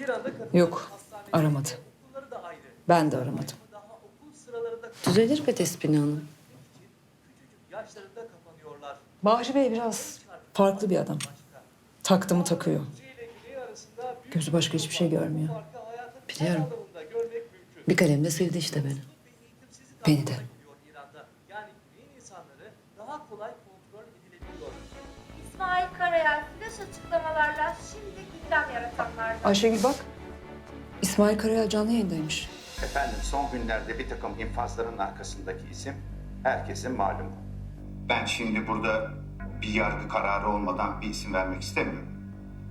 Bir anda kadın Yok, aramadı. okulları da ayrı. Ben de aramadım. Daha okul sıralarında Düzelir be Despina Hanım. yaşlarında kapanıyorlar. Bahri Bey biraz farklı bir adam. Taktı mı takıyor. Gözü başka hiçbir şey görmüyor. Biliyorum. alanında görmek mümkün. Bir kalemle sildi işte beni. Beni de. yapıyor İran'da. Yani güneyin insanları daha kolay kontrol edilebiliyor. İsmail Karayel flash açıklamalarla şimdi gündem yaratanlardan. Ayşegül bak. İsmail Karayel canlı yayındaymış. Efendim son günlerde bir takım infazların arkasındaki isim herkesin malumu. Ben şimdi burada bir yargı kararı olmadan bir isim vermek istemiyorum.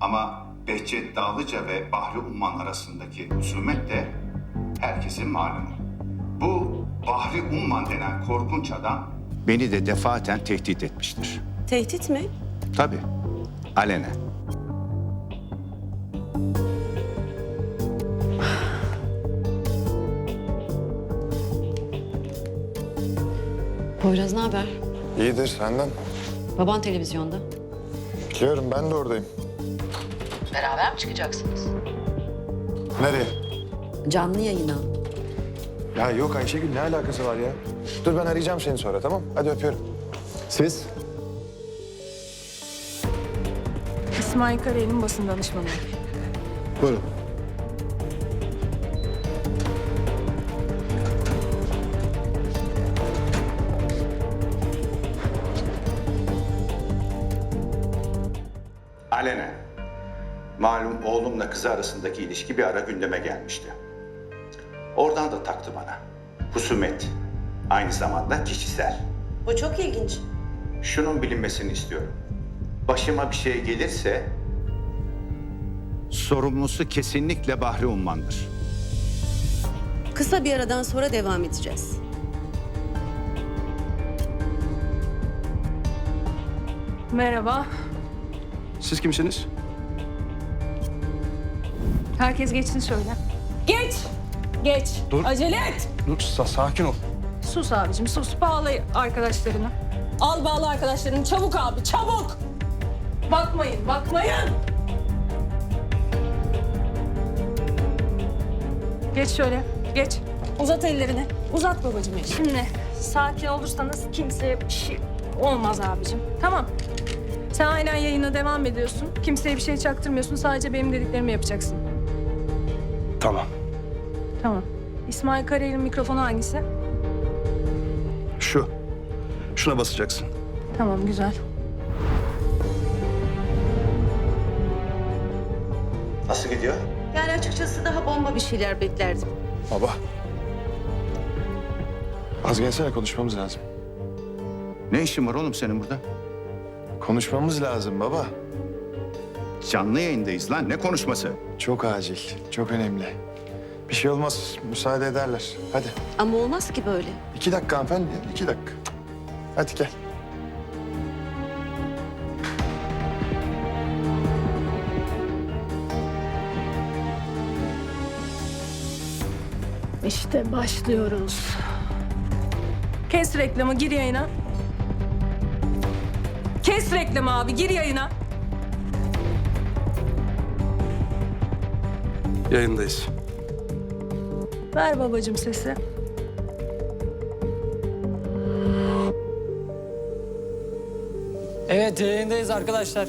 Ama Behçet Dağlıca ve Bahri Umman arasındaki husumet de herkesin malumu. Bu Bahri Umman denen korkunç adam beni de defaten tehdit etmiştir. Tehdit mi? Tabii. Alenen. Poyraz ne haber? İyidir senden. Baban televizyonda. Biliyorum ben de oradayım. Beraber mi çıkacaksınız? Nereye? Canlı yayına. Ya yok Ayşegül ne alakası var ya? Dur ben arayacağım seni sonra tamam? Hadi öpüyorum. Siz? İsmail Karayel'in basın danışmanı. Buyurun. Alenen. Malum oğlumla kızı arasındaki ilişki bir ara gündeme gelmişti. Oradan da taktı bana. Husumet. Aynı zamanda kişisel. Bu çok ilginç. Şunun bilinmesini istiyorum. Başıma bir şey gelirse... Sorumlusu kesinlikle Bahri Umman'dır. Kısa bir aradan sonra devam edeceğiz. Merhaba. Siz kimsiniz? Herkes geçsin şöyle. Geç! Geç! Dur. Acele et! Dur sa- sakin ol. Sus abicim sus. Bağla arkadaşlarını. Al bağla arkadaşlarını. Çabuk abi çabuk! Bakmayın bakmayın! Geç şöyle. Geç. Uzat ellerini. Uzat babacığım. Şimdi sakin olursanız kimseye bir şey olmaz abicim. Tamam. Sen aynen yayına devam ediyorsun. Kimseye bir şey çaktırmıyorsun. Sadece benim dediklerimi yapacaksın. Tamam. Tamam. İsmail Karayel'in mikrofonu hangisi? Şu. Şuna basacaksın. Tamam güzel. Nasıl gidiyor? Yani açıkçası daha bomba bir şeyler beklerdim. Baba. Az gelsene konuşmamız lazım. Ne işin var oğlum senin burada? Konuşmamız lazım baba. Canlı yayındayız lan. Ne konuşması? Çok acil, çok önemli. Bir şey olmaz, müsaade ederler. Hadi. Ama olmaz ki böyle. İki dakika hanımefendi, iki dakika. Hadi gel. İşte başlıyoruz. Kes reklamı, gir yayına. Kes reklamı abi, gir yayına. Yayındayız. Ver babacığım sesi. Evet yayındayız arkadaşlar.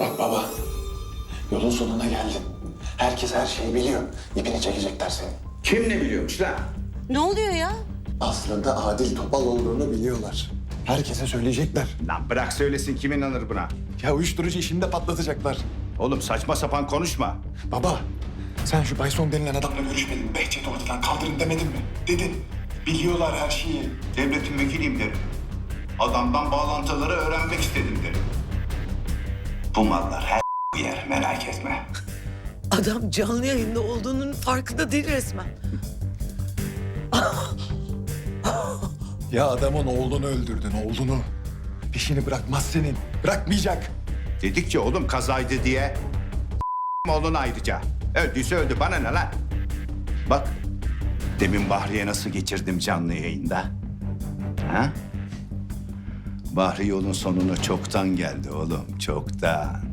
Bak baba, yolun sonuna geldin. Herkes her şeyi biliyor. İpini çekecekler seni. Kim ne biliyormuş lan? Ne oluyor ya? Aslında Adil Topal olduğunu biliyorlar. Herkese söyleyecekler. Lan bırak söylesin kim inanır buna? Ya uyuşturucu işini de patlatacaklar. Oğlum saçma sapan konuşma. Baba, sen şu Bayson denilen adamla görüşmedin mi? Behçet'i ortadan kaldırın demedin mi? Dedin. Biliyorlar her şeyi. Devletin vekiliyim derim. Adamdan bağlantıları öğrenmek istedim derim. Bu mallar her yer merak etme. Adam canlı yayında olduğunun farkında değil resmen. Ya adamın oğlunu öldürdün, oğlunu. Peşini bırakmaz senin. Bırakmayacak. Dedikçe oğlum kazaydı diye. Oğlun ayrıca. Öldüyse öldü bana ne lan? Bak demin Bahriye nasıl geçirdim canlı yayında. Ha? Bahri yolun sonunu çoktan geldi oğlum çoktan.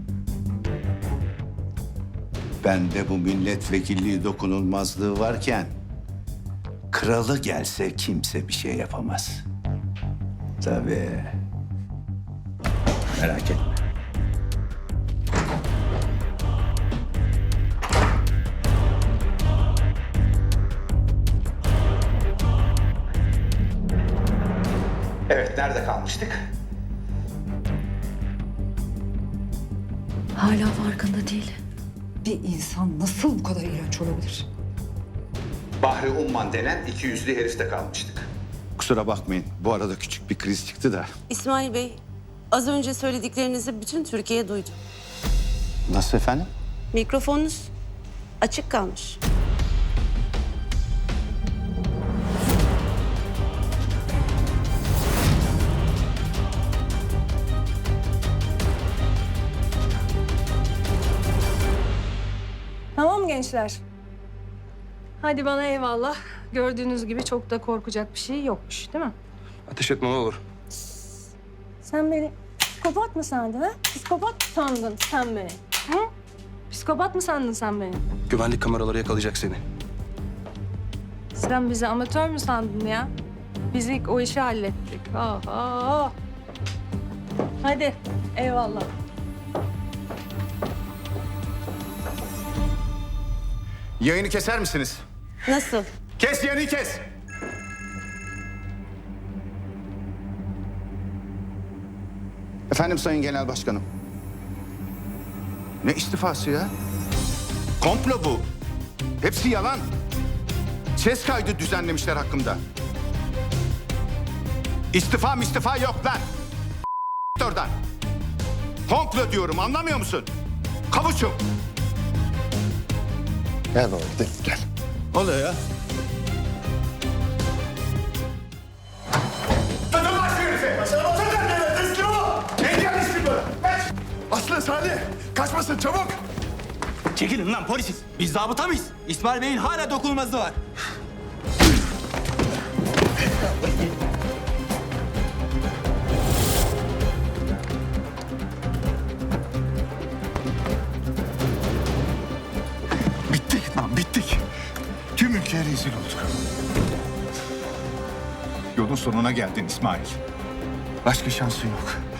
Bende bu milletvekilliği dokunulmazlığı varken kralı gelse kimse bir şey yapamaz. Tabii. Merak etme. Evet, nerede kalmıştık? Hala farkında değil. Bir insan nasıl bu kadar iğrenç olabilir? Bahri Umman denen iki yüzlü herifte kalmıştık. Kusura bakmayın, bu arada küçük bir kriz çıktı da. İsmail Bey, az önce söylediklerinizi bütün Türkiye duydu. Nasıl efendim? Mikrofonunuz açık kalmış. Tamam gençler. Hadi bana eyvallah. Gördüğünüz gibi çok da korkacak bir şey yokmuş değil mi? Ateş etme ne olur. Sen beni psikopat mı sandın ha? Psikopat mı sandın sen beni? Hı? Psikopat mı sandın sen beni? Güvenlik kameraları yakalayacak seni. Sen bizi amatör mü sandın ya? Biz ilk o işi hallettik. Aha. Hadi eyvallah. Yayını keser misiniz? Nasıl? Kes yayını kes! Efendim Sayın Genel Başkanım. Ne istifası ya? Komplo bu. Hepsi yalan. Ses kaydı düzenlemişler hakkımda. İstifa istifa yok lan. oradan. Komplo diyorum anlamıyor musun? Kavuçum. Gel baba gidelim gel. Oluyor ya. Aslı Salih kaçmasın çabuk. Çekilin lan polisiz. Biz zabıta mıyız? İsmail Bey'in hala dokunulmazlığı var. Ülkeye rezil olduk. Yolun sonuna geldin İsmail. Başka şansın yok.